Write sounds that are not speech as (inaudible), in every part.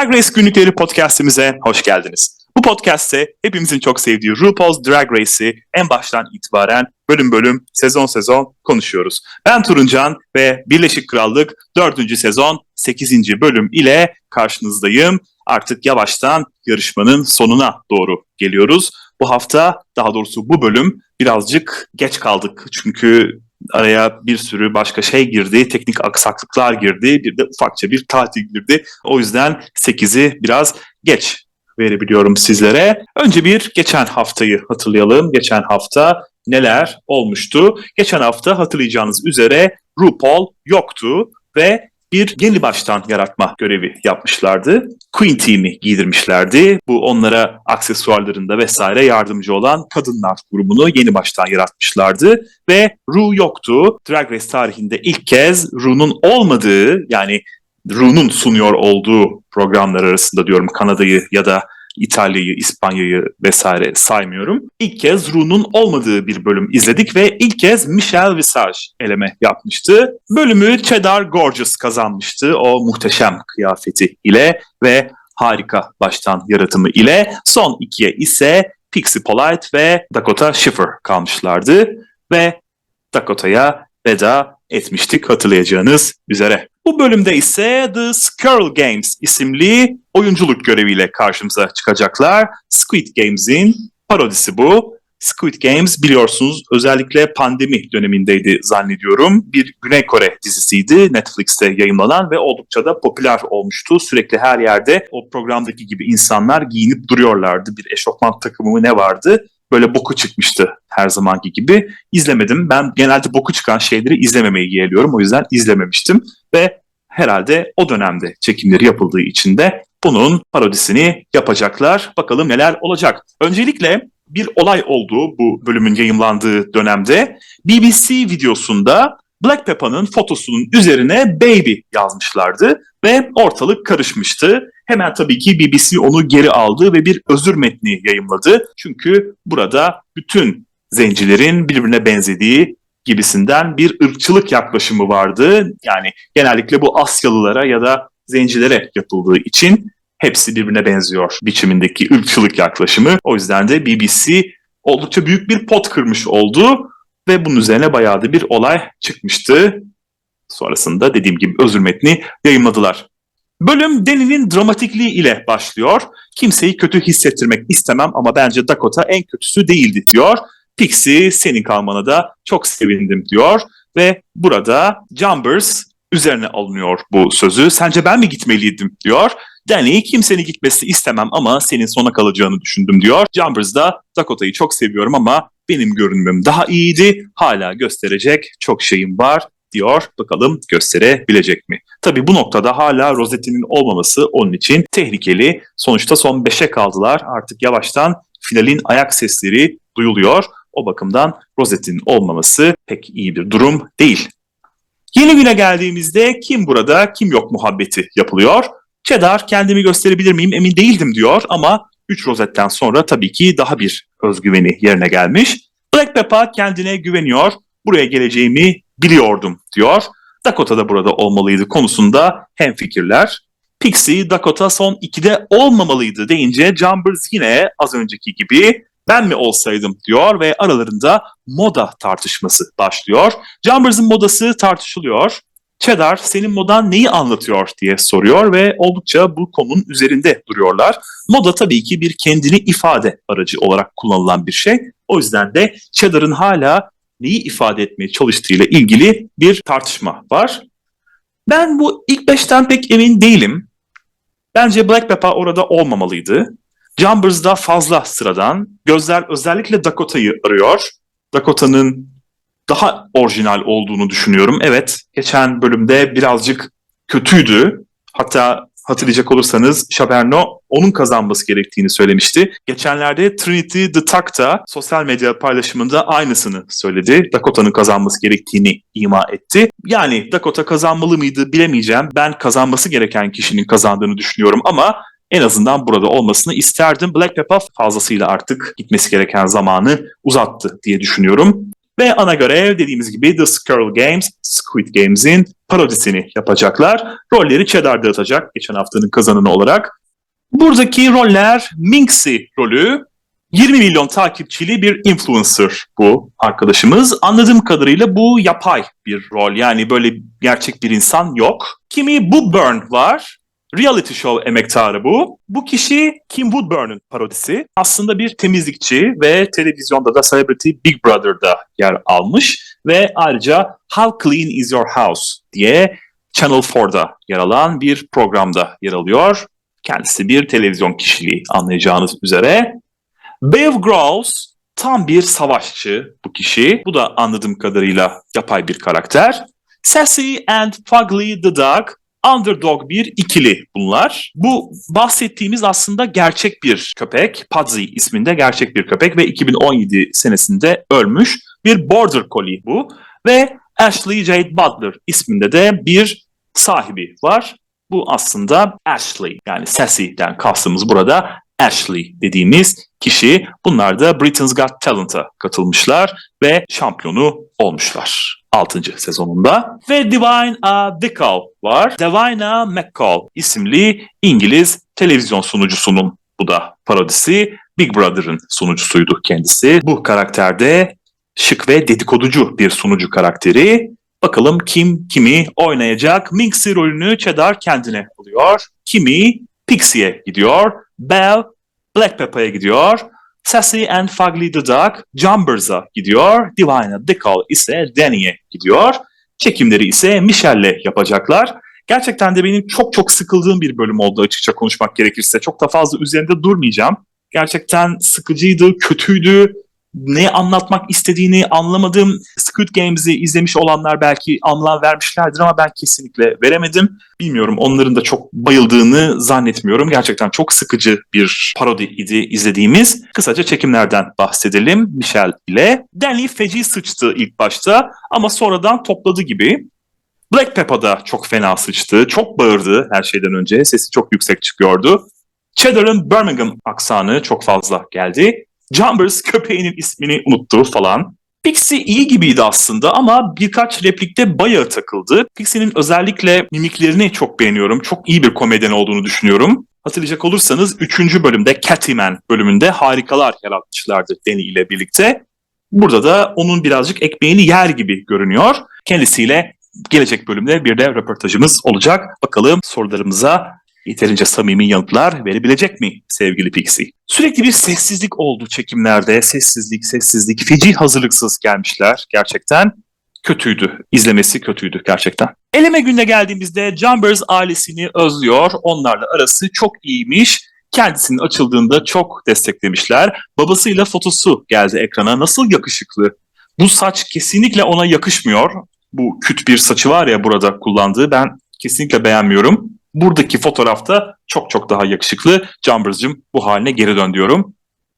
Drag Race günlükleri podcastimize hoş geldiniz. Bu podcast'te hepimizin çok sevdiği RuPaul's Drag Race'i en baştan itibaren bölüm bölüm, sezon sezon konuşuyoruz. Ben Turuncan ve Birleşik Krallık 4. sezon 8. bölüm ile karşınızdayım. Artık yavaştan yarışmanın sonuna doğru geliyoruz. Bu hafta, daha doğrusu bu bölüm birazcık geç kaldık. Çünkü araya bir sürü başka şey girdi, teknik aksaklıklar girdi, bir de ufakça bir tatil girdi. O yüzden 8'i biraz geç verebiliyorum sizlere. Önce bir geçen haftayı hatırlayalım. Geçen hafta neler olmuştu? Geçen hafta hatırlayacağınız üzere RuPaul yoktu ve bir yeni baştan yaratma görevi yapmışlardı. Queen Team'i giydirmişlerdi. Bu onlara aksesuarlarında vesaire yardımcı olan kadınlar grubunu yeni baştan yaratmışlardı. Ve Ru yoktu. Drag Race tarihinde ilk kez Ru'nun olmadığı yani Ru'nun sunuyor olduğu programlar arasında diyorum Kanada'yı ya da İtalya'yı, İspanya'yı vesaire saymıyorum. İlk kez Ru'nun olmadığı bir bölüm izledik ve ilk kez Michelle Visage eleme yapmıştı. Bölümü Cheddar Gorgeous kazanmıştı o muhteşem kıyafeti ile ve harika baştan yaratımı ile. Son ikiye ise Pixie Polite ve Dakota Schiffer kalmışlardı ve Dakota'ya veda etmiştik hatırlayacağınız üzere. Bu bölümde ise The Skirl Games isimli oyunculuk göreviyle karşımıza çıkacaklar. Squid Games'in parodisi bu. Squid Games biliyorsunuz özellikle pandemi dönemindeydi zannediyorum. Bir Güney Kore dizisiydi Netflix'te yayınlanan ve oldukça da popüler olmuştu. Sürekli her yerde o programdaki gibi insanlar giyinip duruyorlardı. Bir eşofman takımı mı ne vardı? Böyle boku çıkmıştı her zamanki gibi. İzlemedim. Ben genelde boku çıkan şeyleri izlememeyi yeğliyorum. O yüzden izlememiştim. Ve herhalde o dönemde çekimleri yapıldığı için de bunun parodisini yapacaklar. Bakalım neler olacak. Öncelikle bir olay oldu bu bölümün yayımlandığı dönemde. BBC videosunda Black Peppa'nın fotosunun üzerine baby yazmışlardı ve ortalık karışmıştı. Hemen tabii ki BBC onu geri aldı ve bir özür metni yayımladı. Çünkü burada bütün zencilerin birbirine benzediği gibisinden bir ırkçılık yaklaşımı vardı. Yani genellikle bu Asyalılara ya da zencilere yapıldığı için hepsi birbirine benziyor biçimindeki ırkçılık yaklaşımı. O yüzden de BBC oldukça büyük bir pot kırmış oldu ve bunun üzerine bayağı da bir olay çıkmıştı. Sonrasında dediğim gibi özür metni yayınladılar. Bölüm Deni'nin dramatikliği ile başlıyor. Kimseyi kötü hissettirmek istemem ama bence Dakota en kötüsü değildi diyor. Pixie senin kalmana da çok sevindim diyor. Ve burada Jumbers üzerine alınıyor bu sözü. Sence ben mi gitmeliydim diyor. Danny kimsenin gitmesi istemem ama senin sona kalacağını düşündüm diyor. Jumbers da Dakota'yı çok seviyorum ama benim görünümüm daha iyiydi. Hala gösterecek çok şeyim var diyor. Bakalım gösterebilecek mi? Tabii bu noktada hala rozetinin olmaması onun için tehlikeli. Sonuçta son 5'e kaldılar. Artık yavaştan finalin ayak sesleri duyuluyor. O bakımdan rozetin olmaması pek iyi bir durum değil. Yeni güne geldiğimizde kim burada kim yok muhabbeti yapılıyor. Cheddar kendimi gösterebilir miyim emin değildim diyor ama 3 rozetten sonra tabii ki daha bir özgüveni yerine gelmiş. Black Peppa kendine güveniyor. Buraya geleceğimi biliyordum diyor. Dakota da burada olmalıydı konusunda hem fikirler. Pixie Dakota son 2'de olmamalıydı deyince Jumbers yine az önceki gibi ben mi olsaydım diyor ve aralarında moda tartışması başlıyor. Jumbers'ın modası tartışılıyor. Cheddar senin modan neyi anlatıyor diye soruyor ve oldukça bu konunun üzerinde duruyorlar. Moda tabii ki bir kendini ifade aracı olarak kullanılan bir şey. O yüzden de Cheddar'ın hala neyi ifade etmeye çalıştığıyla ilgili bir tartışma var. Ben bu ilk beşten pek emin değilim. Bence Black Peppa orada olmamalıydı. Jumbers da fazla sıradan. Gözler özellikle Dakota'yı arıyor. Dakota'nın daha orijinal olduğunu düşünüyorum. Evet, geçen bölümde birazcık kötüydü. Hatta hatırlayacak olursanız Chaberno onun kazanması gerektiğini söylemişti. Geçenlerde Trinity the Tuck da sosyal medya paylaşımında aynısını söyledi. Dakota'nın kazanması gerektiğini ima etti. Yani Dakota kazanmalı mıydı bilemeyeceğim. Ben kazanması gereken kişinin kazandığını düşünüyorum ama en azından burada olmasını isterdim. Black Peppa fazlasıyla artık gitmesi gereken zamanı uzattı diye düşünüyorum. Ve ana görev dediğimiz gibi The Squirrel Games, Squid Games'in parodisini yapacaklar. Rolleri Cheddar dağıtacak geçen haftanın kazananı olarak. Buradaki roller Minxie rolü 20 milyon takipçili bir influencer bu arkadaşımız. Anladığım kadarıyla bu yapay bir rol. Yani böyle gerçek bir insan yok. Kimi Woodburn var. Reality show emektarı bu. Bu kişi Kim Woodburn'un parodisi. Aslında bir temizlikçi ve televizyonda da Celebrity Big Brother'da yer almış. Ve ayrıca How Clean Is Your House diye Channel 4'da yer alan bir programda yer alıyor. Kendisi bir televizyon kişiliği anlayacağınız üzere. Bev Grylls tam bir savaşçı bu kişi. Bu da anladığım kadarıyla yapay bir karakter. Sassy and Fugly the Dog Underdog bir ikili bunlar. Bu bahsettiğimiz aslında gerçek bir köpek. Pudsey isminde gerçek bir köpek ve 2017 senesinde ölmüş bir Border Collie bu. Ve Ashley Jade Butler isminde de bir sahibi var. Bu aslında Ashley yani Sassy'den kastımız burada Ashley dediğimiz kişi. Bunlar da Britain's Got Talent'a katılmışlar ve şampiyonu olmuşlar. 6. sezonunda. Ve Divine A. Dickall var. Divina McCall isimli İngiliz televizyon sunucusunun bu da parodisi. Big Brother'ın sunucusuydu kendisi. Bu karakterde şık ve dedikoducu bir sunucu karakteri. Bakalım kim kimi oynayacak. Minxie rolünü Cheddar kendine alıyor. Kimi Pixie'ye gidiyor. Belle Black Pepper'ya gidiyor. Sassy and Fugly the Dog Jumbers'a gidiyor. Divina Dickle ise Danny'e gidiyor. Çekimleri ise Michelle'le yapacaklar. Gerçekten de benim çok çok sıkıldığım bir bölüm oldu açıkça konuşmak gerekirse. Çok da fazla üzerinde durmayacağım. Gerçekten sıkıcıydı, kötüydü ne anlatmak istediğini anlamadığım Squid Games'i izlemiş olanlar belki anlam vermişlerdir ama ben kesinlikle veremedim. Bilmiyorum onların da çok bayıldığını zannetmiyorum. Gerçekten çok sıkıcı bir parodi idi izlediğimiz. Kısaca çekimlerden bahsedelim Michelle ile. Danny feci sıçtı ilk başta ama sonradan topladı gibi. Black Pepper da çok fena sıçtı. Çok bağırdı her şeyden önce. Sesi çok yüksek çıkıyordu. Cheddar'ın Birmingham aksanı çok fazla geldi. Jumbers köpeğinin ismini unuttu falan. Pixie iyi gibiydi aslında ama birkaç replikte bayağı takıldı. Pixie'nin özellikle mimiklerini çok beğeniyorum. Çok iyi bir komedyen olduğunu düşünüyorum. Hatırlayacak olursanız 3. bölümde Catman bölümünde harikalar yaratmışlardı Danny ile birlikte. Burada da onun birazcık ekmeğini yer gibi görünüyor. Kendisiyle gelecek bölümde bir de röportajımız olacak. Bakalım sorularımıza yeterince samimi yanıtlar verebilecek mi sevgili Pixie? Sürekli bir sessizlik oldu çekimlerde. Sessizlik, sessizlik. Feci hazırlıksız gelmişler gerçekten. Kötüydü. İzlemesi kötüydü gerçekten. Eleme gününe geldiğimizde Jumbers ailesini özlüyor. Onlarla arası çok iyiymiş. Kendisinin açıldığında çok desteklemişler. Babasıyla fotosu geldi ekrana. Nasıl yakışıklı. Bu saç kesinlikle ona yakışmıyor. Bu küt bir saçı var ya burada kullandığı. Ben kesinlikle beğenmiyorum buradaki fotoğrafta çok çok daha yakışıklı. Jumbers'cığım bu haline geri dön diyorum.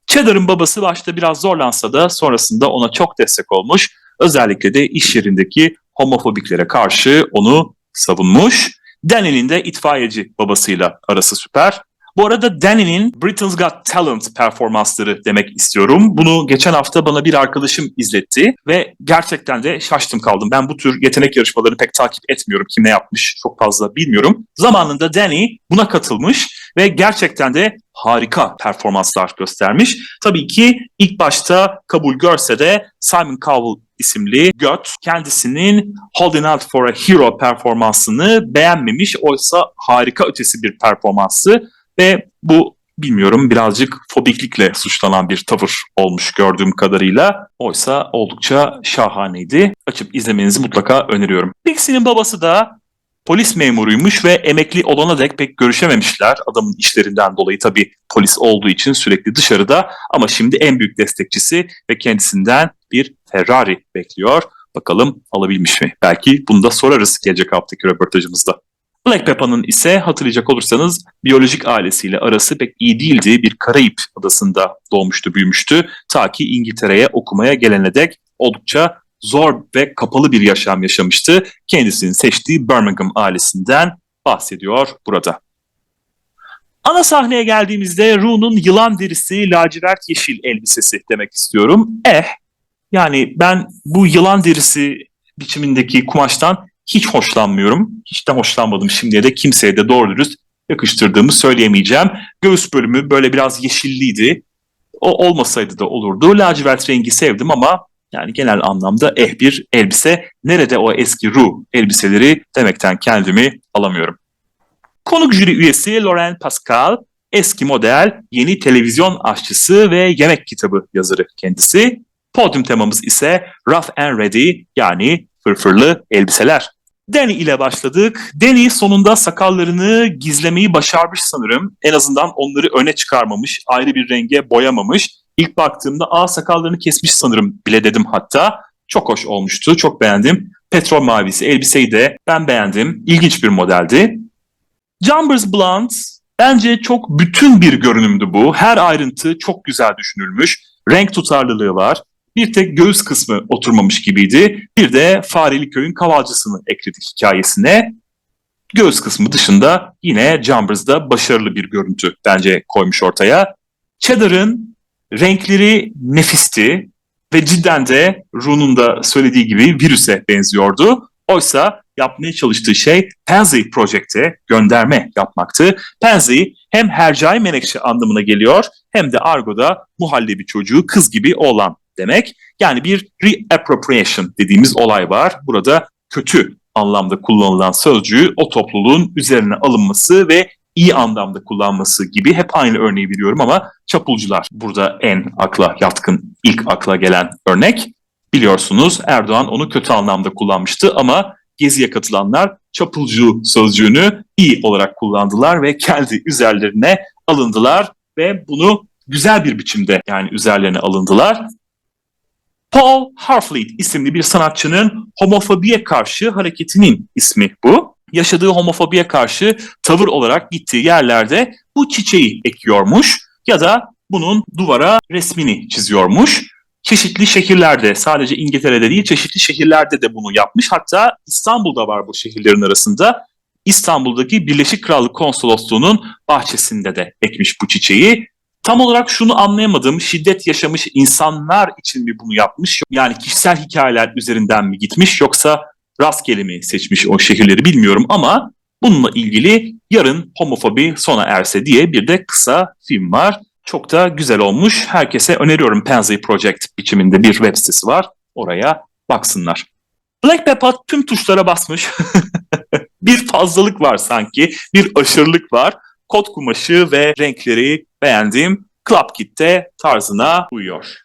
Cheddar'ın babası başta biraz zorlansa da sonrasında ona çok destek olmuş. Özellikle de iş yerindeki homofobiklere karşı onu savunmuş. Danny'nin de itfaiyeci babasıyla arası süper. Bu arada Danny'nin Britain's Got Talent performansları demek istiyorum. Bunu geçen hafta bana bir arkadaşım izletti ve gerçekten de şaştım kaldım. Ben bu tür yetenek yarışmalarını pek takip etmiyorum. Kim ne yapmış çok fazla bilmiyorum. Zamanında Danny buna katılmış ve gerçekten de harika performanslar göstermiş. Tabii ki ilk başta kabul görse de Simon Cowell isimli göt kendisinin Holding Out for a Hero performansını beğenmemiş. Oysa harika ötesi bir performansı ve bu bilmiyorum birazcık fobiklikle suçlanan bir tavır olmuş gördüğüm kadarıyla. Oysa oldukça şahaneydi. Açıp izlemenizi mutlaka öneriyorum. Pixie'nin babası da polis memuruymuş ve emekli olana dek pek görüşememişler. Adamın işlerinden dolayı tabii polis olduğu için sürekli dışarıda ama şimdi en büyük destekçisi ve kendisinden bir Ferrari bekliyor. Bakalım alabilmiş mi? Belki bunu da sorarız gelecek haftaki röportajımızda. Black Pepa'nın ise hatırlayacak olursanız biyolojik ailesiyle arası pek iyi değildi. Bir Karayip adasında doğmuştu, büyümüştü. Ta ki İngiltere'ye okumaya gelene dek oldukça zor ve kapalı bir yaşam yaşamıştı. Kendisinin seçtiği Birmingham ailesinden bahsediyor burada. Ana sahneye geldiğimizde Rune'un yılan derisi lacivert yeşil elbisesi demek istiyorum. Eh Yani ben bu yılan derisi biçimindeki kumaştan hiç hoşlanmıyorum. Hiç de hoşlanmadım şimdiye de kimseye de doğru dürüst yakıştırdığımı söyleyemeyeceğim. Göğüs bölümü böyle biraz yeşilliydi. O olmasaydı da olurdu. Lacivert rengi sevdim ama yani genel anlamda eh bir elbise. Nerede o eski ruh elbiseleri demekten kendimi alamıyorum. Konuk jüri üyesi Lauren Pascal, eski model, yeni televizyon aşçısı ve yemek kitabı yazarı kendisi. Podyum temamız ise Rough and Ready yani fırfırlı elbiseler. Danny ile başladık. Danny sonunda sakallarını gizlemeyi başarmış sanırım. En azından onları öne çıkarmamış, ayrı bir renge boyamamış. İlk baktığımda aa sakallarını kesmiş sanırım bile dedim hatta. Çok hoş olmuştu, çok beğendim. Petrol mavisi elbiseyi de ben beğendim. İlginç bir modeldi. Jumbers Blonde bence çok bütün bir görünümdü bu. Her ayrıntı çok güzel düşünülmüş. Renk tutarlılığı var. Bir tek göğüs kısmı oturmamış gibiydi. Bir de Fareli Köy'ün kavalcısını ekledik hikayesine. Göğüs kısmı dışında yine Jumbers'da başarılı bir görüntü bence koymuş ortaya. Cheddar'ın renkleri nefisti ve cidden de Rune'un da söylediği gibi virüse benziyordu. Oysa yapmaya çalıştığı şey Pansy Project'e gönderme yapmaktı. Pansy hem hercai menekşe anlamına geliyor hem de argoda muhallebi çocuğu kız gibi olan demek. Yani bir reappropriation dediğimiz olay var. Burada kötü anlamda kullanılan sözcüğü o topluluğun üzerine alınması ve iyi anlamda kullanması gibi hep aynı örneği veriyorum ama çapulcular burada en akla yatkın, ilk akla gelen örnek. Biliyorsunuz Erdoğan onu kötü anlamda kullanmıştı ama Gezi'ye katılanlar çapulcu sözcüğünü iyi olarak kullandılar ve kendi üzerlerine alındılar ve bunu güzel bir biçimde yani üzerlerine alındılar. Paul Harfleet isimli bir sanatçının homofobiye karşı hareketinin ismi bu. Yaşadığı homofobiye karşı tavır olarak gittiği yerlerde bu çiçeği ekiyormuş ya da bunun duvara resmini çiziyormuş. Çeşitli şehirlerde sadece İngiltere'de değil çeşitli şehirlerde de bunu yapmış. Hatta İstanbul'da var bu şehirlerin arasında. İstanbul'daki Birleşik Krallık Konsolosluğu'nun bahçesinde de ekmiş bu çiçeği. Tam olarak şunu anlayamadım. Şiddet yaşamış insanlar için mi bunu yapmış? Yani kişisel hikayeler üzerinden mi gitmiş yoksa rastgele mi seçmiş o şehirleri bilmiyorum ama bununla ilgili yarın homofobi sona erse diye bir de kısa film var. Çok da güzel olmuş. Herkese öneriyorum Pansy Project biçiminde bir web sitesi var. Oraya baksınlar. Black Peppa tüm tuşlara basmış. (laughs) bir fazlalık var sanki. Bir aşırılık var. Kot kumaşı ve renkleri beğendiğim Club Kit'te tarzına uyuyor.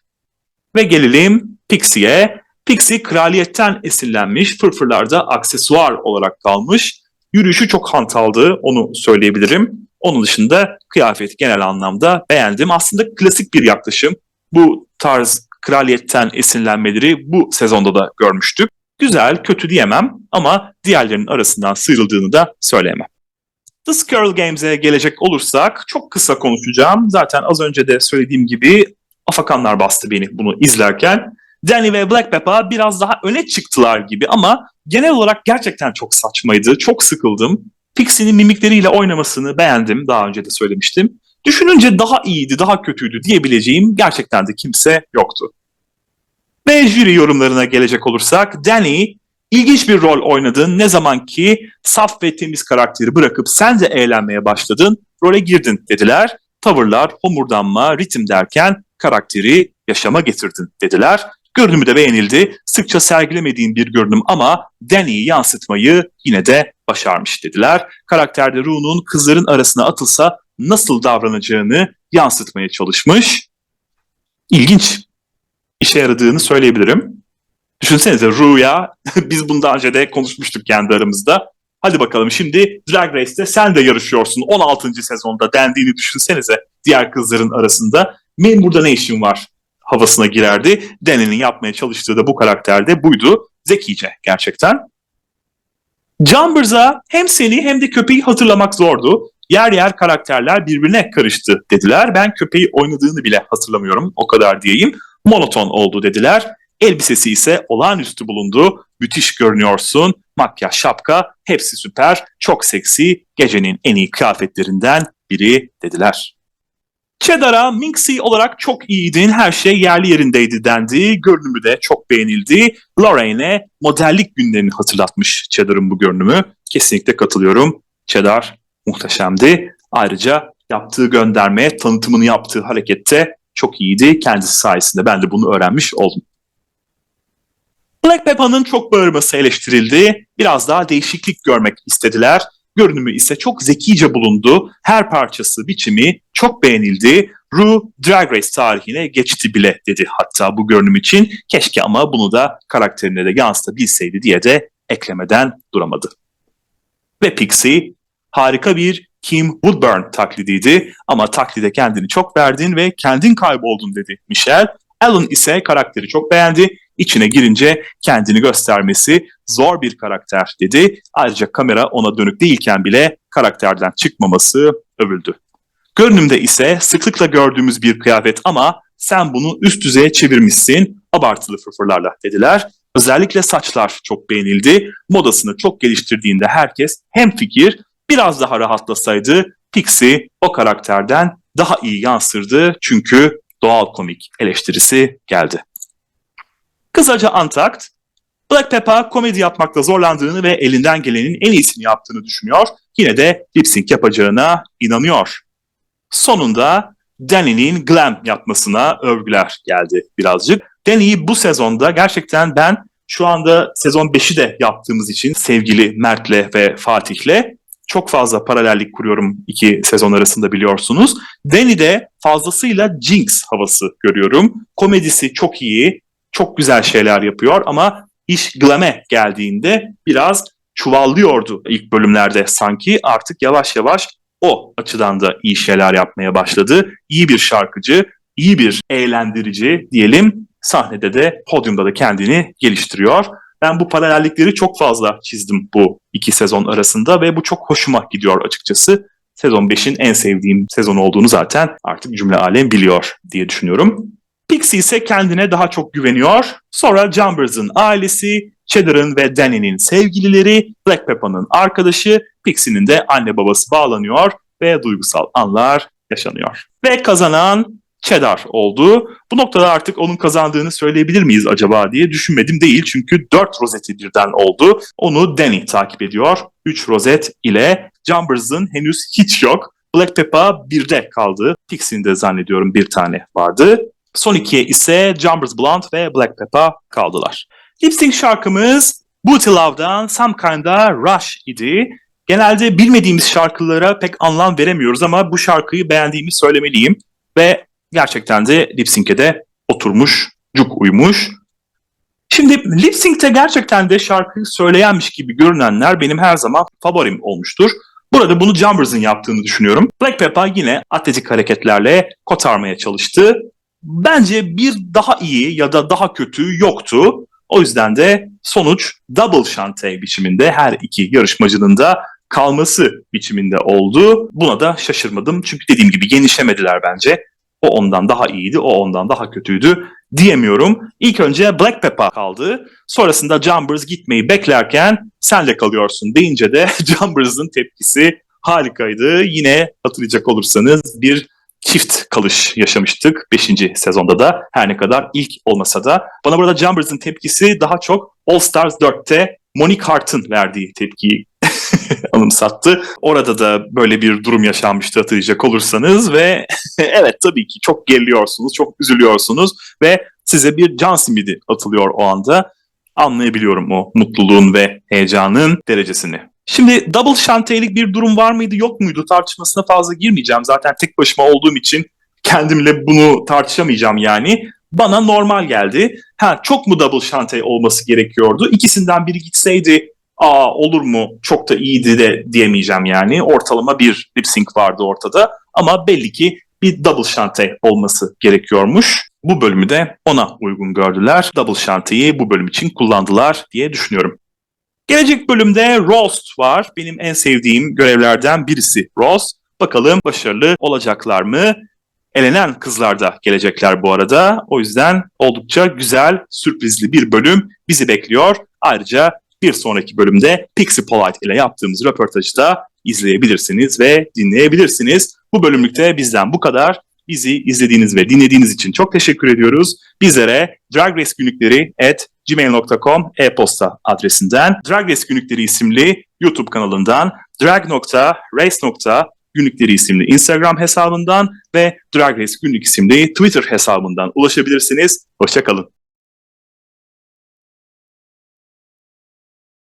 Ve gelelim Pixie'ye. Pixie kraliyetten esinlenmiş, fırfırlarda aksesuar olarak kalmış. Yürüyüşü çok hantaldı, onu söyleyebilirim. Onun dışında kıyafet genel anlamda beğendim. Aslında klasik bir yaklaşım. Bu tarz kraliyetten esinlenmeleri bu sezonda da görmüştük. Güzel, kötü diyemem ama diğerlerinin arasından sıyrıldığını da söyleyemem. The Skirl Games'e gelecek olursak çok kısa konuşacağım. Zaten az önce de söylediğim gibi afakanlar bastı beni bunu izlerken. Danny ve Black Peppa biraz daha öne çıktılar gibi ama genel olarak gerçekten çok saçmaydı. Çok sıkıldım. Pixie'nin mimikleriyle oynamasını beğendim. Daha önce de söylemiştim. Düşününce daha iyiydi, daha kötüydü diyebileceğim gerçekten de kimse yoktu. Ve jüri yorumlarına gelecek olursak Danny ilginç bir rol oynadın. Ne zaman ki saf ve temiz karakteri bırakıp sen de eğlenmeye başladın, role girdin dediler. Tavırlar, homurdanma, ritim derken karakteri yaşama getirdin dediler. Görünümü de beğenildi. Sıkça sergilemediğin bir görünüm ama Danny'yi yansıtmayı yine de başarmış dediler. Karakterde Rune'un kızların arasına atılsa nasıl davranacağını yansıtmaya çalışmış. İlginç. İşe yaradığını söyleyebilirim. Düşünsenize Ru'ya (laughs) biz bunu önce de konuşmuştuk kendi aramızda. Hadi bakalım şimdi Drag Race'te sen de yarışıyorsun 16. sezonda dendiğini düşünsenize diğer kızların arasında. Benim burada ne işim var havasına girerdi. Danny'nin yapmaya çalıştığı da bu karakterde buydu. Zekice gerçekten. Jumbers'a hem seni hem de köpeği hatırlamak zordu. Yer yer karakterler birbirine karıştı dediler. Ben köpeği oynadığını bile hatırlamıyorum o kadar diyeyim. Monoton oldu dediler. Elbisesi ise olağanüstü bulundu. Müthiş görünüyorsun. Makyaj, şapka hepsi süper. Çok seksi. Gecenin en iyi kıyafetlerinden biri dediler. Cheddar'a Minxie olarak çok iyiydin, her şey yerli yerindeydi dendi. Görünümü de çok beğenildi. Lorraine'e modellik günlerini hatırlatmış Cheddar'ın bu görünümü. Kesinlikle katılıyorum. Cheddar muhteşemdi. Ayrıca yaptığı gönderme, tanıtımını yaptığı harekette çok iyiydi. Kendisi sayesinde ben de bunu öğrenmiş oldum. Black Peppa'nın çok bağırması eleştirildi. Biraz daha değişiklik görmek istediler. Görünümü ise çok zekice bulundu. Her parçası, biçimi çok beğenildi. Ru Drag Race tarihine geçti bile dedi hatta bu görünüm için. Keşke ama bunu da karakterine de yansıtabilseydi diye de eklemeden duramadı. Ve Pixie harika bir Kim Woodburn taklidiydi ama taklide kendini çok verdin ve kendin kayboldun dedi Michelle. Alan ise karakteri çok beğendi. İçine girince kendini göstermesi zor bir karakter dedi. Ayrıca kamera ona dönük değilken bile karakterden çıkmaması övüldü. Görünümde ise sıklıkla gördüğümüz bir kıyafet ama sen bunu üst düzeye çevirmişsin abartılı fırfırlarla dediler. Özellikle saçlar çok beğenildi. Modasını çok geliştirdiğinde herkes hem fikir biraz daha rahatlasaydı Pixie o karakterden daha iyi yansırdı çünkü doğal komik eleştirisi geldi. Kısaca Antakt, Black Peppa komedi yapmakta zorlandığını ve elinden gelenin en iyisini yaptığını düşünüyor. Yine de lip sync yapacağına inanıyor. Sonunda Danny'nin glam yapmasına övgüler geldi birazcık. Danny'yi bu sezonda gerçekten ben şu anda sezon 5'i de yaptığımız için sevgili Mert'le ve Fatih'le çok fazla paralellik kuruyorum iki sezon arasında biliyorsunuz. Danny'de fazlasıyla Jinx havası görüyorum. Komedisi çok iyi, çok güzel şeyler yapıyor ama iş glam'e geldiğinde biraz çuvallıyordu ilk bölümlerde sanki. Artık yavaş yavaş o açıdan da iyi şeyler yapmaya başladı. İyi bir şarkıcı, iyi bir eğlendirici diyelim. Sahnede de, podyumda da kendini geliştiriyor. Ben bu paralellikleri çok fazla çizdim bu iki sezon arasında ve bu çok hoşuma gidiyor açıkçası. Sezon 5'in en sevdiğim sezon olduğunu zaten artık cümle alem biliyor diye düşünüyorum. Pixie ise kendine daha çok güveniyor. Sonra Jumbers'ın ailesi, Cheddar'ın ve Danny'nin sevgilileri, Black Peppa'nın arkadaşı, Pixie'nin de anne babası bağlanıyor ve duygusal anlar yaşanıyor. Ve kazanan Cheddar oldu. Bu noktada artık onun kazandığını söyleyebilir miyiz acaba diye düşünmedim değil. Çünkü 4 rozeti birden oldu. Onu Danny takip ediyor. 3 rozet ile Jumbers'ın henüz hiç yok. Black Peppa birde kaldı. Pixie'nin de zannediyorum bir tane vardı. Son ikiye ise Jumbers Blonde ve Black Peppa kaldılar. Lip sync şarkımız Booty Love'dan Some Kinda Rush idi. Genelde bilmediğimiz şarkılara pek anlam veremiyoruz ama bu şarkıyı beğendiğimi söylemeliyim. Ve gerçekten de lip sync'e de oturmuş, cuk uymuş. Şimdi lip sync'te gerçekten de şarkıyı söyleyenmiş gibi görünenler benim her zaman favorim olmuştur. Burada bunu Jumbers'ın yaptığını düşünüyorum. Black Peppa yine atletik hareketlerle kotarmaya çalıştı. Bence bir daha iyi ya da daha kötü yoktu. O yüzden de sonuç double şante biçiminde her iki yarışmacının da kalması biçiminde oldu. Buna da şaşırmadım çünkü dediğim gibi genişlemediler bence. O ondan daha iyiydi, o ondan daha kötüydü diyemiyorum. İlk önce Black Peppa kaldı. Sonrasında Jumbers gitmeyi beklerken sen de kalıyorsun deyince de (laughs) Jumbers'ın tepkisi harikaydı. Yine hatırlayacak olursanız bir çift kalış yaşamıştık 5. sezonda da her ne kadar ilk olmasa da. Bana burada Jumbers'ın tepkisi daha çok All Stars 4'te Monique Hart'ın verdiği tepkiyi (laughs) anımsattı. Orada da böyle bir durum yaşanmıştı hatırlayacak olursanız ve (laughs) evet tabii ki çok geriliyorsunuz, çok üzülüyorsunuz ve size bir can simidi atılıyor o anda. Anlayabiliyorum o mutluluğun ve heyecanın derecesini. Şimdi double şantelik bir durum var mıydı yok muydu tartışmasına fazla girmeyeceğim. Zaten tek başıma olduğum için kendimle bunu tartışamayacağım yani. Bana normal geldi. Ha çok mu double şante olması gerekiyordu? İkisinden biri gitseydi aa olur mu çok da iyiydi de diyemeyeceğim yani. Ortalama bir lip sync vardı ortada ama belli ki bir double şante olması gerekiyormuş. Bu bölümü de ona uygun gördüler. Double şanteyi bu bölüm için kullandılar diye düşünüyorum. Gelecek bölümde Roast var. Benim en sevdiğim görevlerden birisi Roast. Bakalım başarılı olacaklar mı? Elenen kızlar da gelecekler bu arada. O yüzden oldukça güzel, sürprizli bir bölüm bizi bekliyor. Ayrıca bir sonraki bölümde Pixie Polite ile yaptığımız röportajı da izleyebilirsiniz ve dinleyebilirsiniz. Bu bölümlükte bizden bu kadar. Bizi izlediğiniz ve dinlediğiniz için çok teşekkür ediyoruz. Bizlere Drag Race günlükleri at gmail.com e-posta adresinden, Drag Race günlükleri isimli YouTube kanalından, drag.race. günlükleri isimli Instagram hesabından ve Drag Race günlük isimli Twitter hesabından ulaşabilirsiniz. Hoşçakalın.